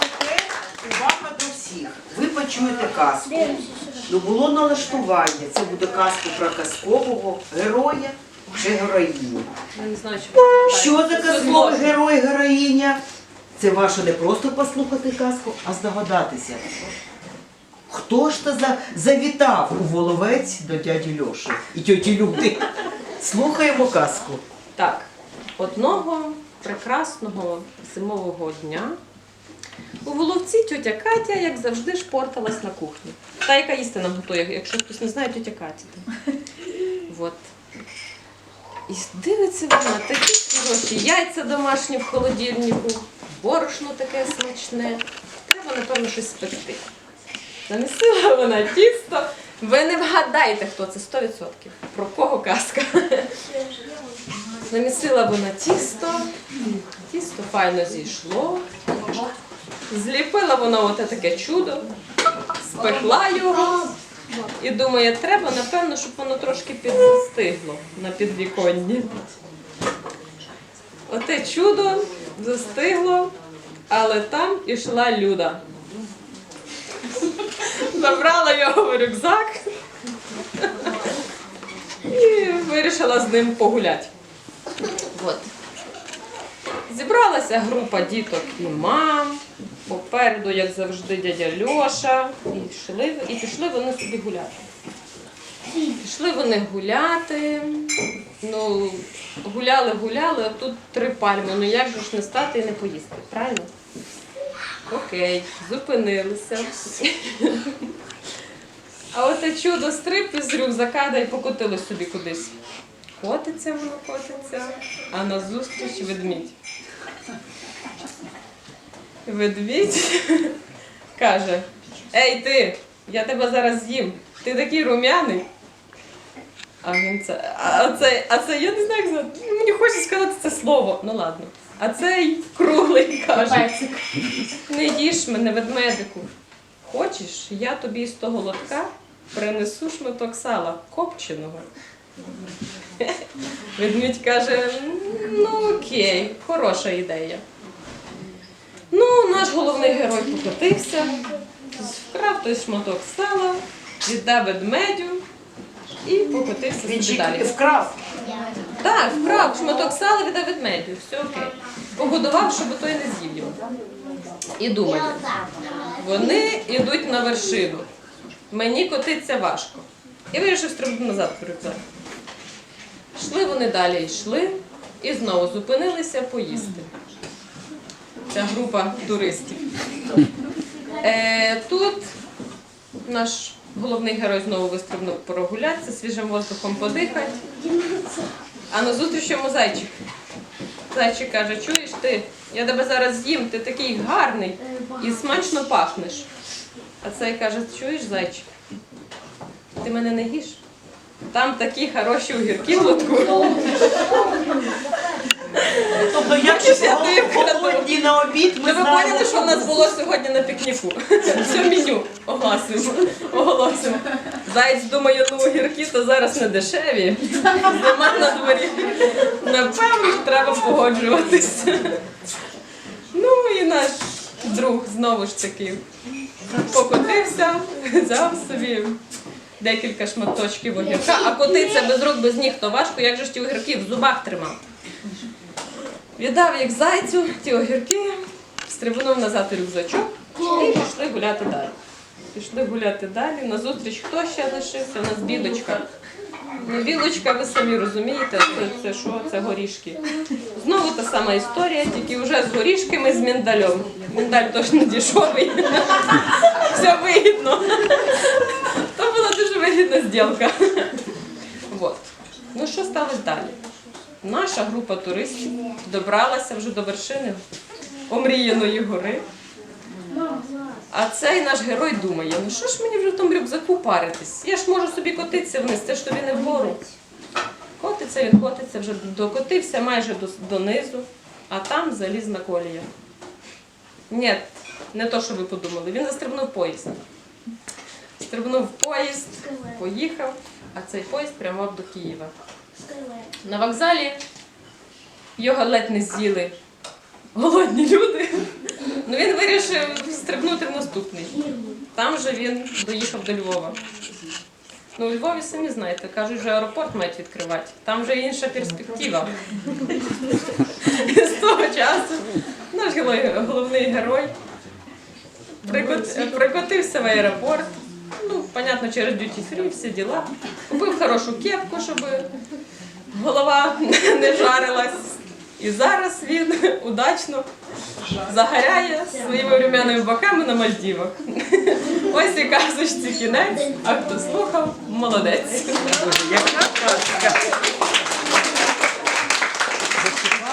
А тепер увага до всіх. Ви почуєте казку. Ну було налаштування. Це буде казка про казкового героя чи героїню. Я не знаю, що Що за казковий герой, героїня? Це ваше не просто послухати казку, а здогадатися. Хто ж то за... завітав у Воловець до дяді Льоші і тьоті Люди? Слухаємо казку. Так, одного прекрасного зимового дня у Воловці тьотя Катя, як завжди, шпорталась на кухні. Та, яка їсти нам готує, якщо хтось не знає, тьотя Катя. Вот. І дивиться вона такі хороші яйця домашні в холодильнику, борошно таке смачне. Треба, напевно, щось спекти. Замісила вона тісто. Ви не вгадаєте, хто це 100%. Про кого казка? Намісила вона тісто, тісто файно зійшло. Зліпила вона оте таке чудо, спекла його і думає, треба, напевно, щоб воно трошки підзастигло на підвіконні. Оте чудо застигло, але там ішла люда. Забрала його в рюкзак і вирішила з ним погуляти. От. Зібралася група діток і мам. Попереду, як завжди, дядя Льоша. І йшли, і пішли вони собі гуляти. Пішли вони гуляти. Ну, гуляли, гуляли, а тут три пальми. Ну як же ж не стати і не поїсти, правильно? Окей, зупинилися. А оте чудо стрип із рюкзака да й покотило собі кудись. Котиться воно, котиться, а назустріч ведмідь. Ведмідь каже: Ей ти, я тебе зараз з'їм. Ти такий рум'яний. А він це. А це, а це я не знаю, як. Ну, Мені хочеться сказати це слово. Ну ладно. А цей круглий каже. Не їж мене, ведмедику. Хочеш, я тобі з того лотка принесу шматок сала копченого. Ведмідь каже, ну окей, хороша ідея. Ну, наш головний герой покотився, вкрав той шматок сала, віддав ведмедю і покотився собі далі. вкрав. Так, вкрав шматок сала віддав ведмедю, все окей. Погодував, щоб той не з'їв його. І думає, вони йдуть на вершину. Мені котиться важко. І вирішив стрибнути назад в рюкзак. Йшли вони далі, йшли і знову зупинилися поїсти. Ця група туристів. Е, тут наш головний герой знову вистрибнув прогулятися, свіжим воздухом подихати. А назустріч йому зайчик. Зайчик каже, чуєш ти, я тебе зараз з'їм, ти такий гарний і смачно пахнеш. А цей каже, чуєш, зайчик, ти мене не їш? Там такі хороші огірки в лотку. Тобто, як Хочеш, я тобі на обід, ми ви поняли, що в нас було сьогодні на пікніку? Все меню оголосимо. оголосимо. Заєць думає, ну огірки то зараз не дешеві. Зима на дворі. Напевно, треба погоджуватися. Ну і наш друг знову ж таки покотився, взяв собі декілька шматочків огірка, а котиться без рук, без ніг, то важко, як же ж ті огірки в зубах тримав. Віддав як зайцю ті огірки, стрибнув назад у рюкзачок і пішли гуляти далі. Пішли гуляти далі. Назустріч хто ще лишився? У нас білочка. Ну, білочка, ви самі розумієте, це, це що? Це горішки. Знову та сама історія, тільки вже з горішками, з міндалем. Міндаль точно дешевий. Все вигідно. Вигідна зділка. Вот. Ну що сталося далі? Наша група туристів добралася вже до вершини омріяної гори. А цей наш герой думає, ну що ж мені вже в тому рюкзаку паритись? Я ж можу собі котитися вниз, це ж тобі не вгору. Котиться, він котиться, вже докотився майже до, донизу, а там залізна колія. Ні, не то, що ви подумали. Він застрибнув поїзд. Стрибнув поїзд, поїхав, а цей поїзд прямував до Києва. На вокзалі Його ледь не з'їли голодні люди. Ну він вирішив стрибнути в наступний. Там же він доїхав до Львова. Ну, у Львові самі знаєте, кажуть, що аеропорт мають відкривати. Там вже інша перспектива. З того часу наш головний герой прикотився в аеропорт. Ну, понятно, через duty free, всі діла. Купив хорошу кепку, щоб голова не жарилась. І зараз він удачно загоряє своїми рум'яними боками на Мальдівах. Ось і казочці кінець, а хто слухав, молодець.